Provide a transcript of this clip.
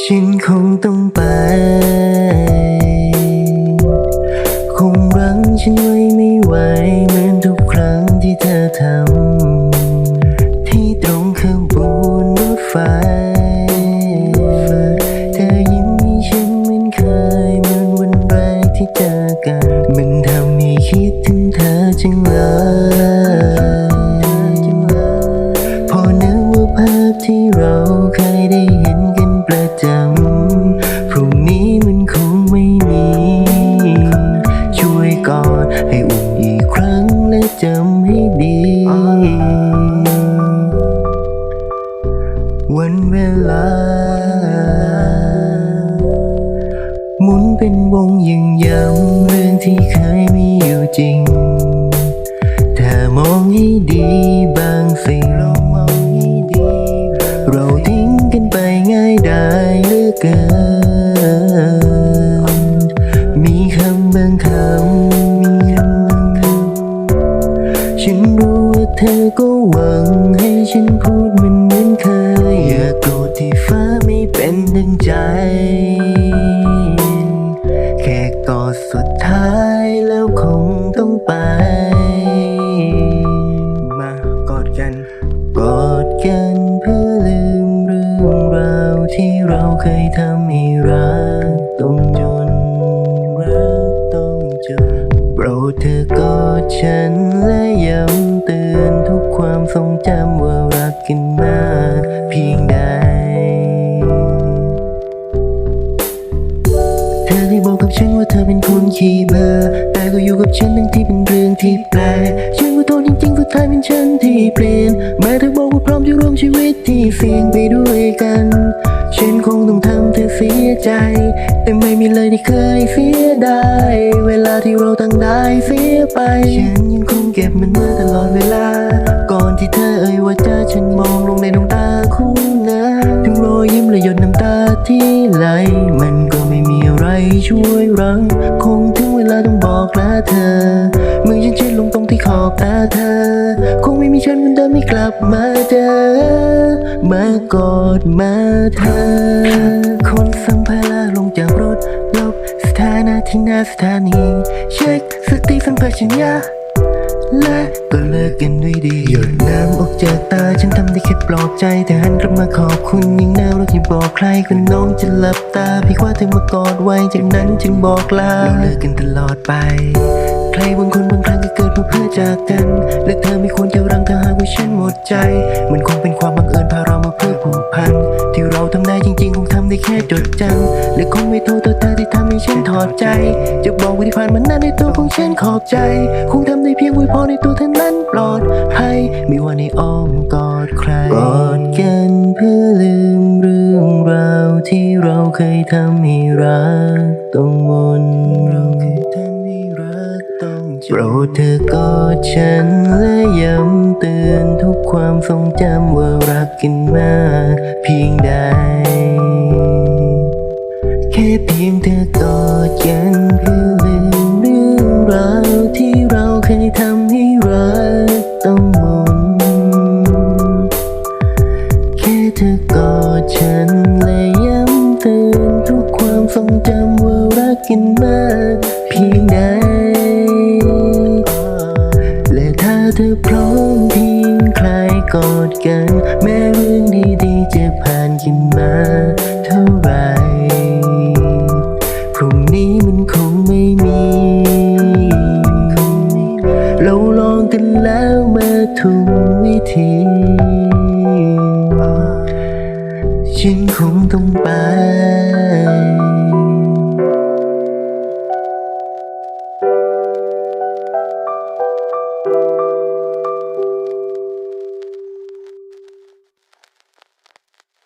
ฉันคงต้องไป คงรั้งฉันไว้ไม่ไหวเหมือนทุกครั้งที่เธอทำ เวลา หมุนเป็นวงยังย้ำเรื่องที่เคยมีอยู่จริง ถ้ามองให้ดีบางสิ่งเรามองให้ดีเราทิ้งกันไปง่ายได้เหลือเกินมีคำบางคำมีคำบางคำฉันรู้ว่าเธอก็หวังให้ฉันพูดมัน นดังใจ แค่กอดสุดท้ายแล้วคงต้องไป มากอดกัน กอดกันเพื่อลืมเรื่องราวที่เราเคยทำให้รักต้องจนรักต้องจนโปรดเธอกอดฉันและย้ำเตือนทุกความทรงจำ ฉันว่าเธอเป็นคนขี้เบื่อแต่ก็อยู่กับฉันทั้งที่เป็นเรื่องที่แปลกฉันว่าโทษจริงๆสุดท้ายเป็นฉันที่เปลี่ยนแม้เธอบอกว่าพร้อมจะร่วมชีวิตที่เสี่ยงไปด้วยกัน ฉันคงต้องทำเธอเสียใจ แต่ไม่มีเลยที่เคยเสียดายเวลาที่เราตั้งได้เสียไป ฉันยังคงเก็บมันมาตลอดเวลา ก่อนที่เธอเอ่ยว่าจะฉันมองลงในดวงตาคู่นั้นถึงรอยยิ้มและหยดน้ำตาที่ไหลมัน ช่วยรั้งคงถึงเวลาต้องบอกลาเธอมือฉันเช็ดลงตรงที่ขอบตาเธอ คงไม่มีฉันคนเดิมไม่กลับมาเจอ มากอดมาเธอ คนสัมภาระลงจากรถลบสถานะที่หน้าสถานี เช็คสติสัมปชัญญะ และก็เลิกกันด้วยดีหยดน้ำออกจากตาฉันทำได้แค่ปลอบใจแต่หันกลับมาขอบคุณยิ่งน่ารักที่บอกใครคนน้องจะหลับตาพี่คว้าเธอมากอดไว้จากนั้นจึงบอกลาเราเลิกกันตลอดไป ใครบางคนบางครั้งก็เกิดมาเพื่อจากกัน และเธอไม่ควรจะรังถ้าหากว่าฉันหมดใจ มันคงเป็นความบังเอิญพาเรามาเพื่อผูกพันที่เรา จริงๆ คงทำได้แค่จดจำและคงไม่โทษตัวเธอที่ทำให้ฉันถอดใจ จะบอกว่าที่ผ่านมานานในตัวของฉันขอบใจ คงทำได้เพียงอวยพรในตัวเธอนั้นปลอดภัยไม่ว่าในอ้อมกอดใครกอดกันเพื่อลืมเรื่องราวที่เราเคยทำให้รักต้องวนเราเคยทำให้รักต้องจบโปรดเธอกอดฉันและย้ำเตือนทุกความทรงจำว่ารักกันมากเพียงใด เพียงเธอกอดกันเพื่อลืมเรื่องราวที่เราเคยทำให้รักต้องมนแค่เธอกอดฉันและย้ำเตือนทุกความทรงจำว่ารักกันมากเพียงใดและถ้าเธอพร้อมเพียงใครกอดกัน แม้เรื่องดีๆจะผ่านกันมา